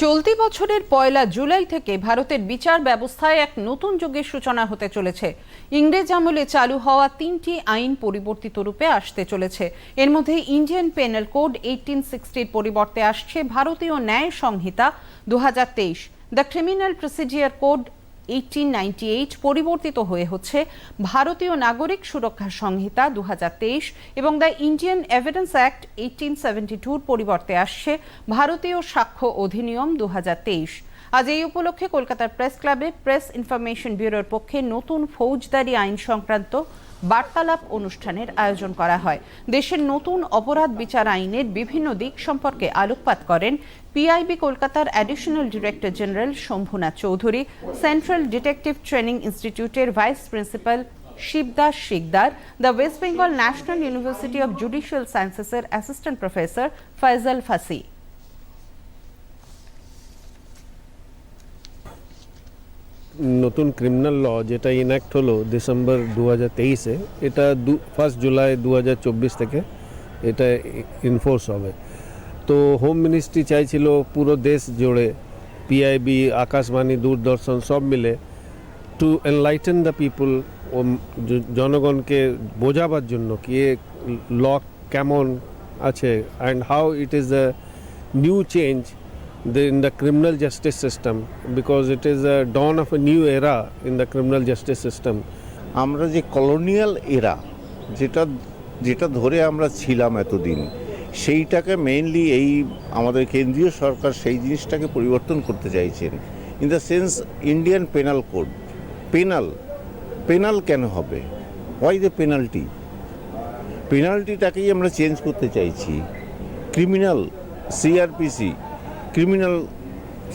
চলতি বছরের পয়লা জুলাই থেকে ভারতের বিচার ব্যবস্থায় এক নতুন যুগের সূচনা হতে চলেছে। ইংরেজ আমলে চালু হওয়া তিনটি আইন পরিবর্তিত রূপে আসতে চলেছে। এর মধ্যে ইন্ডিয়ান পেনাল কোড এইটিন সিক্সটির পরিবর্তে আসছে ভারতীয় ন্যায় সংহিতা দু হাজার তেইশ। The criminal procedure code eighteen পরিবর্তিত হয়ে হচ্ছে ভারতীয় নাগরিক সুরক্ষা সংহিতা দু হাজার তেইশ এবং the Indian evidence act eighteen seventy পরিবর্তে আসছে ভারতীয় সাক্ষ্য অধিনিয়ম দু হাজার তেইশ। আজ এই উপলক্ষে কলকাতার প্রেস ক্লাবে প্রেস ইনফরমেশন ব্যুরোর পক্ষে নতুন ফৌজদারি আইন সংক্রান্ত বার্তালাপ অনুষ্ঠানের আয়োজন করা হয়। দেশের নতুন অপরাধ বিচার আইনের বিভিন্ন দিক সম্পর্কে আলোকপাত করেন পিআইবি কলকাতার additional director general Shambhunath Chowdhury central detective training ইনস্টিটিউটের vice principal Shibdas Sikdar the West Bengal national university of judicial সায়েন্সেসের assistant professor Faizal Fasi. নতুন ক্রিমিনাল ল যেটা ইনঅ্যাক্ট হলো ডিসেম্বর দু হাজার তেইশে, এটা দু ফার্স্ট জুলাই দু হাজার চব্বিশ থেকে এটা ইনফোর্স হবে। তো হোম মিনিস্ট্রি চাইছিল পুরো দেশ জুড়ে পিআইবি আকাশবাণী, দূরদর্শন সব মিলে টু এনলাইটেন দ্য পিপুল জনগণকে বোঝাবার জন্য কি ল কেমন আছে and how it is the new change in the criminal justice system, because it is a dawn of a new era in the criminal justice system. আমরা যে colonial এরা যেটা যেটা ধরে আমরা ছিলাম এতদিন, সেইটাকে মেইনলি এই আমাদের কেন্দ্রীয় সরকার সেই জিনিসটাকে পরিবর্তন করতে চাইছেন। In the sense Indian penal code penal penal কেন হবে? ওয়াই দ্য পেনাল্টি পেনাল্টিটাকেই আমরা চেঞ্জ করতে চাইছি। ক্রিমিনাল সিআরপিসি ক্রিমিনাল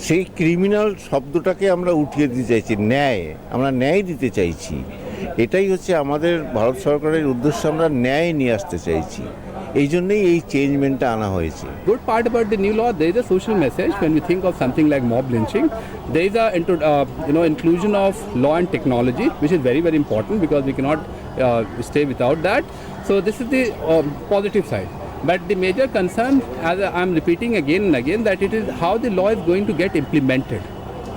সেই ক্রিমিনাল শব্দটাকে আমরা উঠিয়ে দিতে চাইছি, ন্যায়। আমরা ন্যায় দিতে চাইছি। এটাই হচ্ছে আমাদের ভারত সরকারের উদ্দেশ্য, আমরা ন্যায় নিয়ে আসতে চাইছি। এই জন্যই এই চেঞ্জমেন্টটা আনা হয়েছে। Good part about the new law they is a social message when you think of something like mob lynching they is a into you know inclusion of law and technology which is very very important because we can not stay without that so this is the positive side but the major concern as i'm repeating again and again that it is how the law is going to get implemented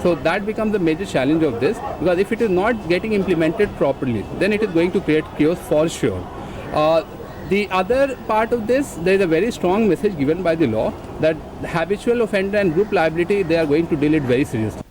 so that becomes the major challenge of this because if it is not getting implemented properly then it is going to create chaos for sure uh, the other part of this, there is a very strong message given by the law that habitual offender and group liability, they are going to deal it very seriously.